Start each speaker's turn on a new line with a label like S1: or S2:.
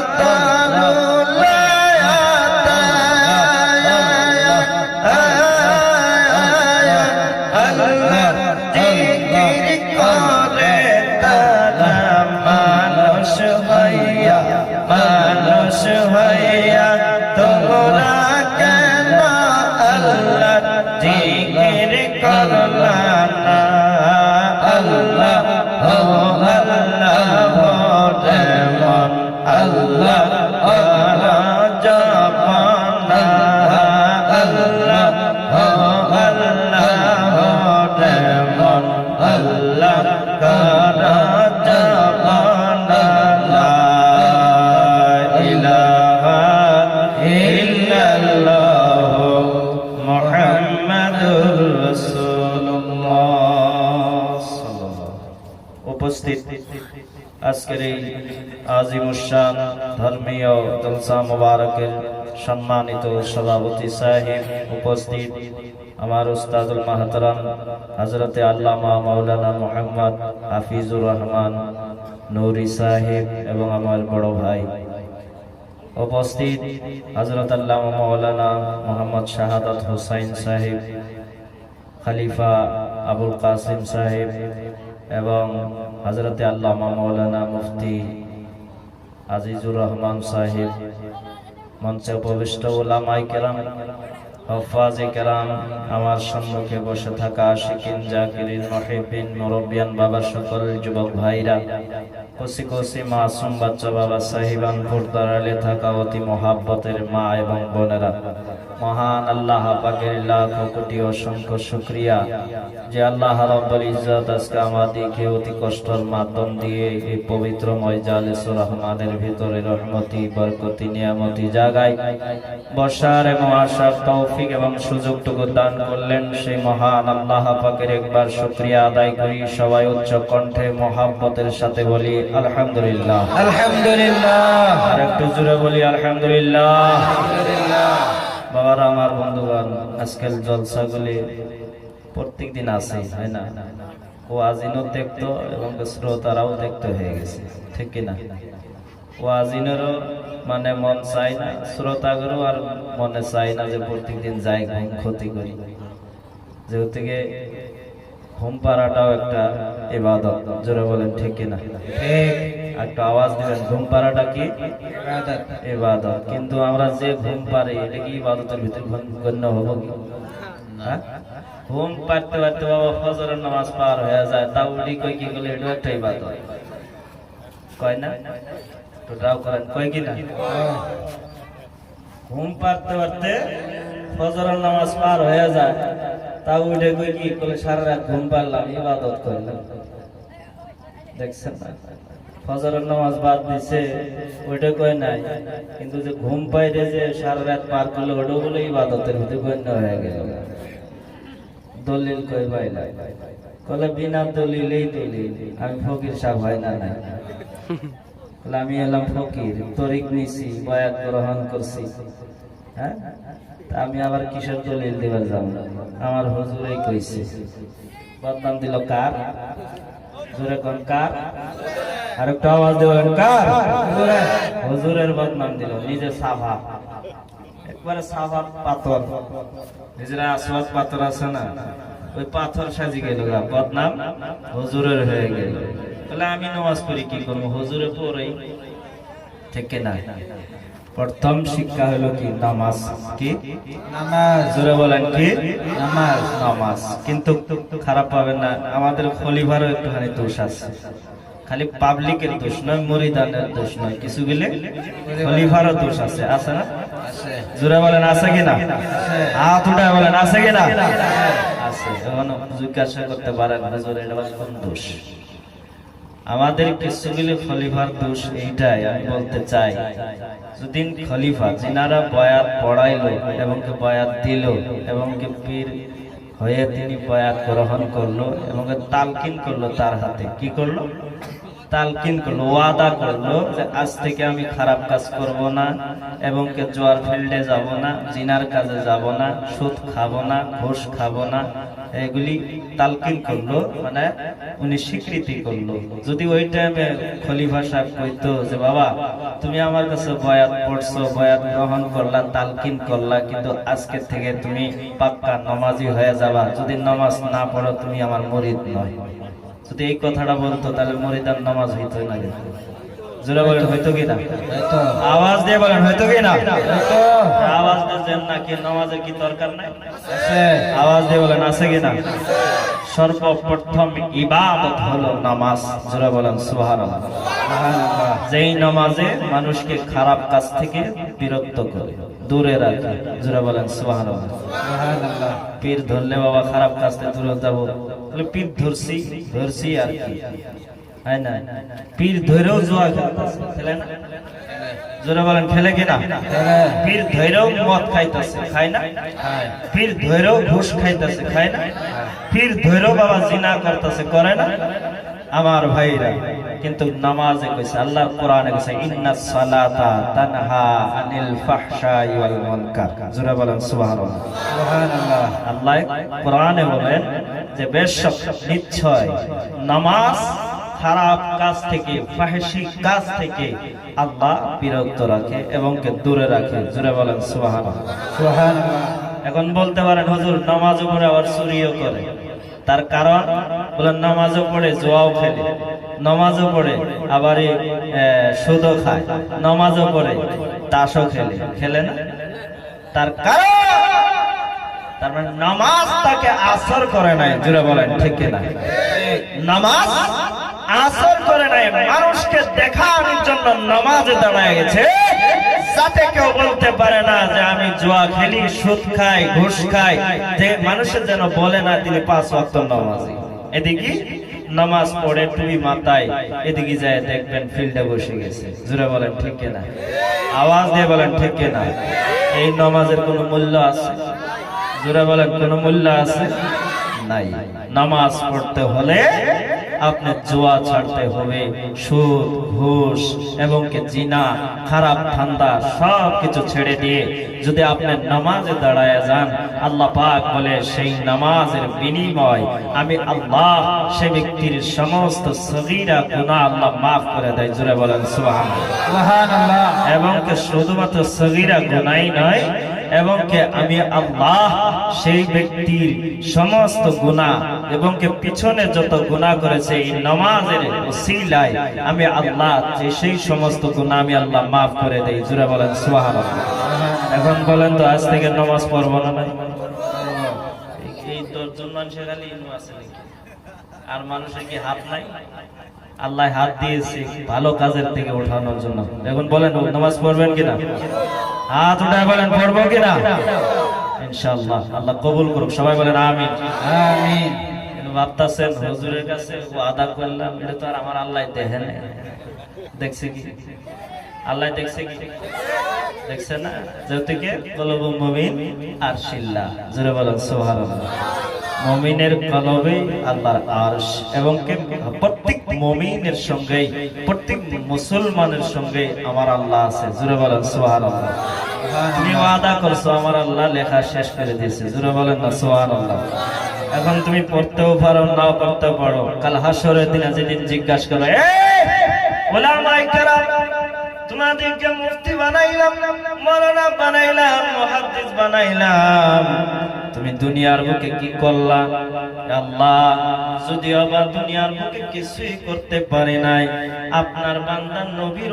S1: Allah. উপস্থিত আজকের এই আজিমুসান ধর্মীয় জলসা মোবারকের সম্মানিত সভাপতি সাহেব উপস্থিত আমার উস্তাদুল মাহতারাম হজরতে আল্লামা মাওলানা মোহাম্মদ হাফিজুর রহমান নৌরি সাহেব এবং আমার বড় ভাই উপস্থিত হজরত আল্লামা মাওলানা মোহাম্মদ শাহাদত হুসাইন সাহেব, খলিফা আবুল কাসিম সাহেব এবং হজরতে আল্লামা মৌলানা মুফতি আজিজুর রহমান সাহেব, মঞ্চে উপবিষ্ট ওলামাই কেরাম, হফাজে কেরাম, আমার সম্মুখে বসে থাকা আশিকিন, জাকিরিন মহিবিন মুরব্বিয়ান বাবা সকল যুবক ভাইরা কসি কসি মাসুম বাচ্চা বাবা সাহিবান পর্দার আলে থাকা অতি মহাব্বতের মা এবং বোনেরা মহান আল্লাহ পাকের লাখ কোটি অসংখ্য শুক্রিয়া যে আল্লাহ রাব্বুল ইজ্জত আজকে আমাদেরকে অতি কষ্টর মাধ্যম দিয়ে এই পবিত্রময় জালিসুর রহমানের ভিতরে রহমতি বরকতি নিয়ামতি জাগায় বসার এবং আসার তৌফিক এবং সুযোগটুকু দান করলেন সেই মহান আল্লাহ পাকের একবার শুক্রিয়া আদায় করি। সবাই উচ্চ কণ্ঠে মহাব্বতের সাথে বলি আলহামদুলিল্লাহ।
S2: আলহামদুলিল্লাহ।
S1: আর একটু জোরে বলি আলহামদুলিল্লাহ। আলহামদুলিল্লাহ। বাবারা, আমার বন্ধুগণ আজকাল জলসাগুলি প্রত্যেক দিন আসে তাই না? ও আজিনও দেখতো এবং শ্রোতারাও দেখতে হয়ে গেছে, ঠিক কিনা? ও আজিনেরও মানে মন চাই না শ্রোতাগরও আর মনে চাই না যে প্রত্যেক দিন যাই ঘুম ক্ষতি করি। যেহেতু ঘুম পাড়াটাও একটা ইবাদত, জোরে বলেন, ঠিক কিনা?
S2: ঠিক।
S1: একটা আওয়াজ দিবেন ঘুম পাড়াটা কি?
S2: ইবাদত।
S1: কিন্তু আমরা যে ঘুম পারি এটা কি ইবাদতের ভিতর গণ- গণ্য হব কি? হ্যাঁ? ঘুম পারতে পারতে বাবা ফজরের নামাজ পার হয়ে যায় তা উঠি কই কি করলে এটা একটা ইবাদত। কয় না? তো দাও করেন কয় কি না? ঘুম পারতে পারতে ফজরের নামাজ পার হয়ে যায় তা উঠে কই কি করলে সারা রাত ঘুম পারলাম ইবাদত করলাম। দেখছেন না? ফজরের নামাজ বাদ দিছে, ওইটা কই নাই। কিন্তু যে ঘুম পাইরে যে সারা রাত পার করল ওটা বলে ইবাদতের ভিতরে গণ্য হয়ে গেল। দলিল কই নাই কলে, বিনা দলিলেই দলিল। আমি ফকির সাহেব হয় না নাই? আমি এলাম ফকির, তরিক নিছি, বয়াত গ্রহণ করছি। হ্যাঁ? আমি আবার কিসের দলিল দিবার যাব? আমার হুজুরেই কইছে। বদনাম দিল কার? জোরে কোন, কার? আর একটা আওয়াজ দেবেন। কার? বদনাম দিল নিজের সাভা একবারে সাভা পাথর। নিজেরা আসবাদ পাথর আছে না? ওই পাথর সাজি গেল বদনাম হুজুরের হয়ে গেল। তাহলে আমি নামাজ পড়ি, কি করব? হুজুরে পড়ই থেকে না প্রথম শিক্ষা হলো কি? নামাজ কি?
S2: নামাজ।
S1: জোরে বলেন কি?
S2: নামাজ।
S1: নামাজ। কিন্তু খারাপ পাবেন না। আমাদের খলিফারও একটুখানি দোষ আছে। খালি পাবলিকের দোষ নয় মরিদানের দোষ নয় কিছু গেলে খলিফারও দোষ আছে আছে না? জোরে বলেন আছে কিনা?
S2: আছে।
S1: হাত উঠায় বলেন আছে কিনা? আছে এখন জিজ্ঞাসা করতে পারেন হুজুর এটা কোন দোষ? আমাদের কিছুগুলি খলিফার দোষ এইটাই আমি বলতে চাই যদি খলিফা যিনারা বয়াত পড়াইলো এবং কি বয়াত দিল এবং কি পীর হয়ে তিনি বয়াত গ্রহণ করল এবং তালকিন করল তার হাতে। কি করল? তালকিন করল, ওয়াদা করল যে, আজ থেকে আমি খারাপ কাজ করব না এবং কে জোয়ার ফিল্ডে যাব না, জিনার কাজে যাব না, সুদ খাব না, ঘোষ খাব না। এগুলি তালকিন করল মানে উনি স্বীকৃতি করল। যদি ওই টাইমে খলিফা সাহেব কইতো যে, বাবা, তুমি আমার কাছে বয়াত পড়ছো, বয়াত গ্রহণ করলা তালকিন করলা, কিন্তু আজকে থেকে তুমি পাক্কা নমাজি হয়ে যাবা। যদি নমাজ না পড়ো, তুমি আমার মরিদ নয়। যদি এই কথাটা বলতো, তাহলে মরিদার নামাজ হইতো না। জোরে বলেন হইতো কি না? আওয়াজ দিয়ে বলেন হইতো কি না?
S2: হয়তো
S1: আওয়াজ দিয়েছেন না কি নামাজের কি দরকার নাই?
S2: আছে।
S1: আওয়াজ দিয়ে বলেন আছে কি না? সর্বপ্রথম ইবাদত হলো নামাজ। জোরে বলেন সুবহানাল্লাহ।
S2: সুবহানাল্লাহ
S1: যেই নামাজে মানুষকে খারাপ কাজ থেকে বিরক্ত করে দূরে রাখে। জোরে বলেন সুবহানাল্লাহ।
S2: সুবহানাল্লাহ।
S1: পীর ধরলে বাবা খারাপ কাজ থেকে দূরে যাব। তাহলে পীর ধরছি ধরছি আর কি। হয় না? পীর ধরেও জুয়া খেলতেছে খেলে না? জোরে বলেন খেলে কিনা। পীর ধরেও মদ খাইতেছে খায় না? পীর ধরেও ঘুষ খাইতেছে খায় না? পীর ধরেও বাবা জিনা করতেছে করে না? আমার ভাইরা কিন্তু নামাজে কইছে আল্লাহ কোরআনে কইছে ইন্নাস সালাতা তানহা আনিল ফাহশাই ওয়াল মুনকার। জোরে বলেন সুবহানাল্লাহ।
S2: সুবহানাল্লাহ।
S1: আল্লাহ কোরআনে বলেন যে বেশক নিশ্চয় নামাজ খারাপ কাজ থেকে ফাহেসি কাজ থেকে আল্লাহ বিরক্ত রাখে এবং কে দূরে রাখে। জুড়ে বলেন সুবহানাল্লাহ।
S2: সুবহানাল্লাহ।
S1: এখন বলতে পারেন হুজুর নামাজও পড়ে আবার চুরিও করে। তার কারণ বলেন নামাজও পড়ে জোয়াও খেলে। নামাজও পড়ে আবার সুদও খায়। নামাজও পড়ে তাসও খেলে। খেলে না? তার কারণ তার মানে নামাজ তাকে আসর করে নাই। জুড়ে বলেন ঠিক কিনা? নামাজ আসর করে নাই, মানুষকে দেখানোর জন্য নামাজে দাঁড়ায় গেছে। যাতে কেউ বলতে পারে না যে আমি জুয়া খেলি, সুদ খাই, ঘুষ খাই। মানুষের যেন বলে না, তিনি পাঁচ ওয়াক্ত নামাজি। এদিকে নামাজ পড়ে টুই মাথায়, এদিকে যায় দেখবেন ফিল্ডে বসে গেছে। জুড়ে বলেন, ঠিক কিনা? আওয়াজ দিয়ে বলেন, ঠিক কিনা? এই নামাজের কোনো মূল্য আছে? জোরে বলেন, কোন মূল্য আছে? নাই। নামাজ পড়তে হলে আপনি জুয়া ছাড়তে হবে সুদ ঘুষ এবং জিনা খারাপ ঠান্ডা সব কিছু ছেড়ে দিয়ে যদি আপনি নামাজে দাঁড়ায় যান আল্লাহ পাক বলে সেই নামাজের বিনিময় আমি আল্লাহ সে ব্যক্তির সমস্ত সগীরা গুনাহ আল্লাহ মাফ করে দেয় জোরে বলেন সুবহানাল্লাহ।
S2: সুবহানাল্লাহ।
S1: এবং শুধুমাত্র সগীরা গুনাই নয় এবং কে আমি আল্লাহ, সেই ব্যক্তির সমস্ত গুনাহ এবং কে পিছনে যত গুনাহ করেছে এই নামাজের উসিলায় আমি আল্লাহ, যে সেই সমস্ত গুনাহ আমি আল্লাহ মাফ করে দেই। জুড়ে বলেন, সুবহানাল্লাহ। এখন বলেন তো, আজ থেকে নামাজ পড়ব না নাই? এই দশজন মানুষের খালি আছে? আর মানুষের কি হাত নাই? আল্লাহ হাত দিয়েছে ভালো কাজের থেকে ওঠানোর জন্য। এখন বলেন নামাজ পড়বেন কিনা? হাত উঠায় বলেন পড়ব কিনা? ইনশাআল্লাহ আল্লাহ কবুল করুক। সবাই বলেন আমিন।
S2: আমিন।
S1: কিন্তু ভাবতাছেন হুজুরের কাছে আদা করলাম এটা তো আর আমার আল্লাহ দেখে না। দেখছে কি? আল্লাহ দেখছে কি? দেখছে না? যেহেতু কি? কলব মুমিন আর শিল্লা জোরে বলেন সুবহানাল্লাহ। মুমিনের কলবে আল্লাহর আরশ। এবং কে? মুমিনের সঙ্গে প্রত্যেক মুসলমানের সঙ্গে আমার আল্লাহ আছে। জোরে বলেন সুবহানাল্লাহ। তুমি ওয়াদা করছ আমার আল্লাহ লেখা শেষ করে দিয়েছে। জোরে বলেন না সুবহানাল্লাহ। এখন তুমি পড়তেও পারো নাও পড়তে পারো। কাল হাসরের দিনে যেদিন জিজ্ঞাসা করো "এই, ওলামায়ে কেরাম, তোমাদেরকে মুফতি বানাইলাম মৌলানা বানাইলাম মুহাদ্দিস বানাইলাম। তুমি দুনিয়ার বুকে কি করলা? আল্লাহ যদি আবার দুনিয়ার বুকে কিছুই করতে পারে নাই, আপনার বান্দার নবীর